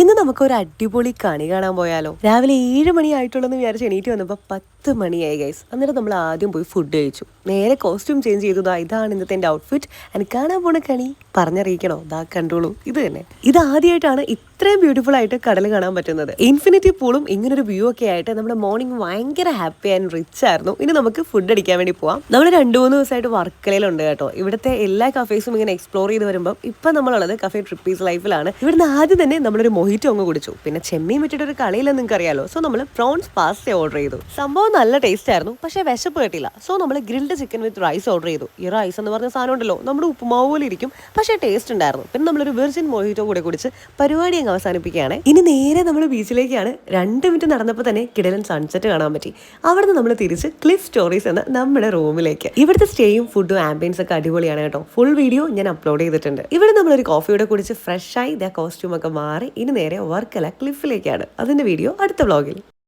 ഇന്ന് നമുക്ക് ഒരു അടിപൊളി കണി കാണാൻ പോയാലോ. രാവിലെ ഏഴ് മണി ആയിട്ടുള്ളെന്ന് വിചാരിച്ച് എണീറ്റ് വന്നപ്പോൾ പത്ത് മണിയായി ഗൈസ് അന്നേരം നമ്മൾ ആദ്യം പോയി ഫുഡ് കഴിച്ചു. നേരെ കോസ്റ്റ്യൂം ചേഞ്ച് ചെയ്തതാ ഇതാണ് ഇന്നത്തെ എന്റെ ഔട്ട്ഫിറ്റ് എനിക്ക് കാണാൻ പോണ കണി. പറഞ്ഞറിയിക്കണോ? ദാ കണ്ടോളൂ. ഇത് തന്നെ. ഇത് ആദ്യമായിട്ടാണ് ഇത്രയും ബ്യൂട്ടിഫുൾ ആയിട്ട് കടൽ കാണാൻ പറ്റുന്നത്. ഇൻഫിനിറ്റി പൂളും ഇങ്ങനൊരു വ്യൂ ഒക്കെ ആയിട്ട് നമ്മുടെ മോർണിംഗ് ഭയങ്കര ഹാപ്പി ആൻഡ് റിച്ച് ആയിരുന്നു. ഇനി നമുക്ക് ഫുഡ് അടിക്കാൻ വേണ്ടി പോവാം. നമ്മൾ രണ്ടു മൂന്ന് ദിവസമായിട്ട് വർക്കലയിലുണ്ട് കേട്ടോ. ഇവിടുത്തെ എല്ലാ കഫേസും ഇങ്ങനെ എക്സ്പ്ലോർ ചെയ്ത് വരുമ്പോൾ ഇപ്പൊ നമ്മളുള്ളത് കഫേ ട്രിപ്പീസ് ലൈഫിലാണ് ഇവിടുന്ന് ആദ്യം തന്നെ നമ്മളൊരു മൊഹിറ്റോ അങ്ങ് കുടിച്ചു. പിന്നെ ചെമ്മീൻ വിട്ടിട്ട് ഒരു കളിയില്ലെന്ന് നിങ്ങൾക്ക് അറിയാലോ സോ നമ്മൾ പ്രോൺസ് പാസ്ത ഓർഡർ ചെയ്തു. സംഭവം നല്ല ടേസ്റ്റ് ആയിരുന്നു. പക്ഷേ വിശപ്പ് കേട്ടില്ല സോ നമ്മൾ grilled chicken with rice order ചെയ്തു. ഈ റൈസ് എന്ന് പറഞ്ഞ സാധനം ഉണ്ടല്ലോ. നമ്മുടെ ഉപ്പുമാവ് പോലെ ഇരിക്കും. പക്ഷേ ടേസ്റ്റ് ഉണ്ടായിരുന്നു. പിന്നെ നമ്മളൊരു വെർജിൻ മോഹിറ്റോ കൂടെ കുടിച്ച് പരിപാടി അങ്ങ് അവസാനിപ്പിക്കുകയാണ്. ഇനി നേരെ നമ്മൾ ബീച്ചിലേക്കാണ് രണ്ട് മിനിറ്റ് നടന്നപ്പോൾ തന്നെ കിടലൻ സൺസെറ്റ് കാണാൻ പറ്റി. അവിടുന്ന് നമ്മൾ തിരിച്ച് ക്ലിഫ് സ്റ്റോറീസ് എന്ന നമ്മുടെ റൂമിലേക്ക്. ഇവിടുത്തെ സ്റ്റേയും ഫുഡും ആംബിയൻസ് ഒക്കെ അടിപൊളിയാണ് കേട്ടോ. ഫുൾ വീഡിയോ ഞാൻ അപ്ലോഡ് ചെയ്തിട്ടുണ്ട്. ഇവിടെ നമ്മളൊരു കോഫിയുടെ കുടിച്ച് ഫ്രഷായി ഇതേ കോസ്റ്റ്യൂം ഒക്കെ മാറി ഇനി നേരെ വർക്കല ക്ലിഫിലേക്കാണ് അതിന്റെ വീഡിയോ അടുത്ത വ്ളോഗിൽ